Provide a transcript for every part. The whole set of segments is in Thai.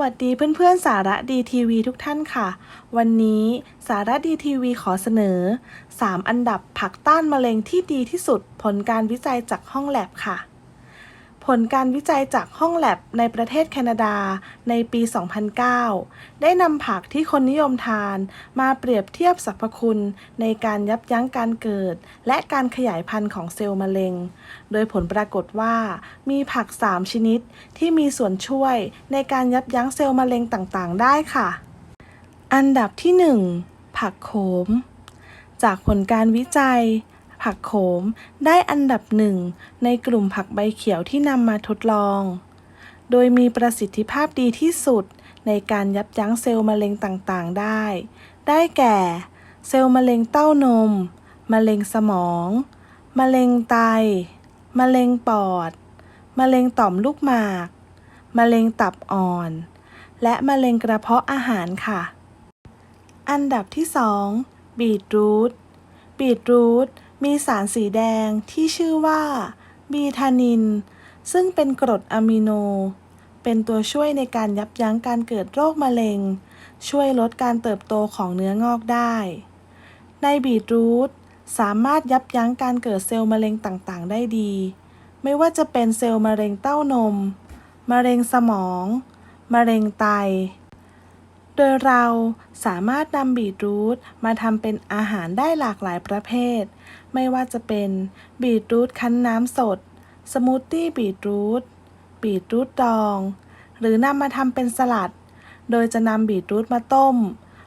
วัสดีเพื่อนๆสาระดีทีวีทุกท่านค่ะ วันนี้สาระดีทีวีขอเสนอ 3 อันดับผักต้านมะเร็งที่ดีที่สุดผลการวิจัยจากห้องแลบค่ะ ผลการวิจัยจากห้องแลบในประเทศแคนาดาในปี 2009 ได้นำผักที่คนนิยมทานมาเปรียบเทียบสรรพคุณในการยับยั้งการเกิด และการขยายพันธุ์ของเซลล์มะเร็ง โดยผลปรากฏว่ามีผัก 3 ชนิดที่มีส่วนช่วยในการยับยั้งเซลล์มะเร็งต่างๆ ได้ค่ะ อันดับที่ 1 ผักโขม จากผลการวิจัย ผักโขมได้อันดับหนึ่งในกลุ่มผักใบเขียวที่นำมาทดลอง โดยมีประสิทธิภาพดีที่สุดในการยับยั้งเซลล์มะเร็งต่างๆ ได้ ได้แก่ เซลล์มะเร็งเต้านม มะเร็งสมอง มะเร็งไต มะเร็งปอด มะเร็งต่อมลูกหมาก มะเร็งตับอ่อน และมะเร็งกระเพาะอาหารค่ะ อันดับที่ 2 บีทรูท บีทรูท มีสารสีแดงที่ชื่อว่าบีทานิน ซึ่งเป็นกรดอะมิโน เป็นตัวช่วยในการยับยั้งการเกิดโรคมะเร็ง ช่วยลดการเติบโตของเนื้องอกได้ ในบีทรูทสามารถยับยั้งการเกิดเซลล์มะเร็งต่างๆ ได้ดี ไม่ว่าจะเป็นเซลล์มะเร็งเต้านม มะเร็งสมอง มะเร็งไต โดยเราสามารถนำบีทรูทมาทำเป็นอาหารได้หลากหลายประเภท ไม่ว่าจะเป็นบีทรูทคั้นน้ำสด สมูทตี้บีทรูทบีทรูทดอง หรือนำมาทำเป็นสลัด โดยจะนำบีทรูทมาต้ม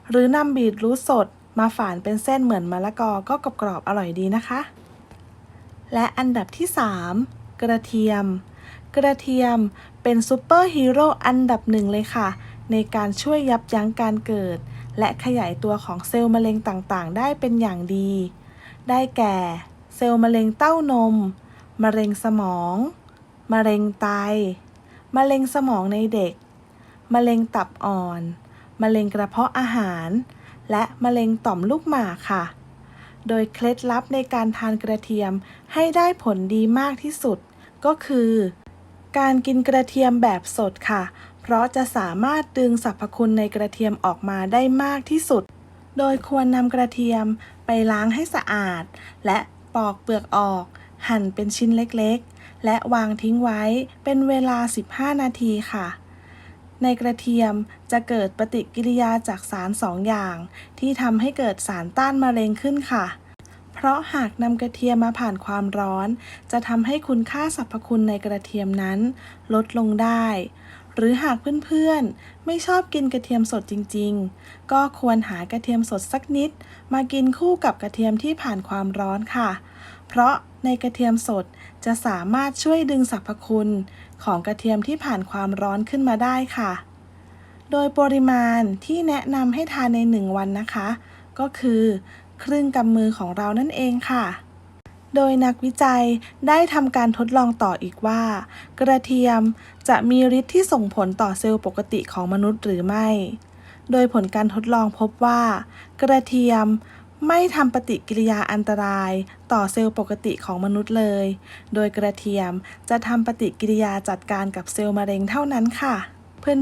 หรือนำบีทรูทสดมาฝานเป็นเส้นเหมือนมะละกอก็กรอบๆอร่อยดีนะคะ และอันดับที่ 3 กระเทียม กระเทียมเป็นซูเปอร์ฮีโร่อันดับหนึ่งเลยค่ะ ในการช่วยยับยั้งการเกิด และขยายตัวของเซลล์มะเร็งต่างๆ ได้เป็นอย่างดี ได้แก่ เซลล์มะเร็งเต้านม มะเร็งสมอง มะเร็งไต มะเร็งสมองในเด็ก มะเร็งตับอ่อน มะเร็งกระเพาะอาหาร และมะเร็งต่อมลูกหมากค่ะ โดยเคล็ดลับในการทานกระเทียมให้ได้ผลดีมากที่สุด ก็คือ การกินกระเทียมแบบสดค่ะ เพราะจะสามารถดึงสรรพคุณในกระเทียมออกมาได้มากที่สุด โดยควรนำกระเทียมไปล้างให้สะอาด และปอกเปลือกออก หั่นเป็นชิ้นเล็กๆ และวางทิ้งไว้เป็นเวลา 15 นาทีค่ะ ในกระเทียมจะเกิดปฏิกิริยาจากสารสองอย่าง ที่ทำให้เกิดสารต้านมะเร็งขึ้นค่ะเพราะหากนำกระเทียมมาผ่านความร้อน จะทำให้คุณค่าสรรพคุณในกระเทียมนั้น ลดลงได้ หรือหากเพื่อนๆ ไม่ชอบกินกระเทียมสดจริงๆ ก็ควรหากระเทียมสดสักนิด มากินคู่กับกระเทียมที่ผ่านความร้อนค่ะ เพราะในกระเทียมสดจะสามารถช่วยดึงสรรพคุณของกระเทียมที่ผ่านความร้อนขึ้นมาได้ค่ะ โดยปริมาณที่แนะนำให้ทานใน 1 วันนะคะ ก็คือ ครึ่งกำมือของเรานั่นเองค่ะ โดยนักวิจัยได้ทำการทดลองต่ออีกว่า กระเทียมจะมีฤทธิ์ที่ส่งผลต่อเซลล์ปกติของมนุษย์หรือไม่ โดยผลการทดลองพบว่า กระเทียมไม่ทำปฏิกิริยาอันตรายต่อเซลล์ปกติของมนุษย์เลย โดยกระเทียมจะทำปฏิกิริยาจัดการกับเซลล์มะเร็งเท่านั้นค่ะ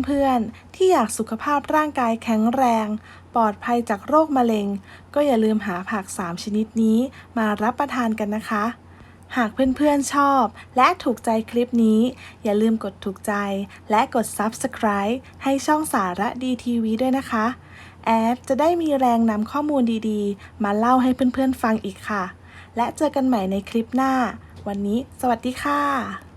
เพื่อนๆ ที่อยากสุขภาพร่างกายแข็งแรง ปลอดภัยจากโรคมะเร็ง ก็อย่าลืมหาผัก 3 ชนิดนี้มารับประทานกันนะคะ หากเพื่อนๆชอบ และถูกใจคลิปนี้ อย่าลืมกดถูกใจ และกด Subscribe ให้ช่องสาระดีทีวีด้วยนะคะ แอดจะได้มีแรงนำข้อมูลดีๆ มาเล่าให้เพื่อนๆฟังอีกค่ะ และเจอกันใหม่ในคลิปหน้า วันนี้ สวัสดีค่ะ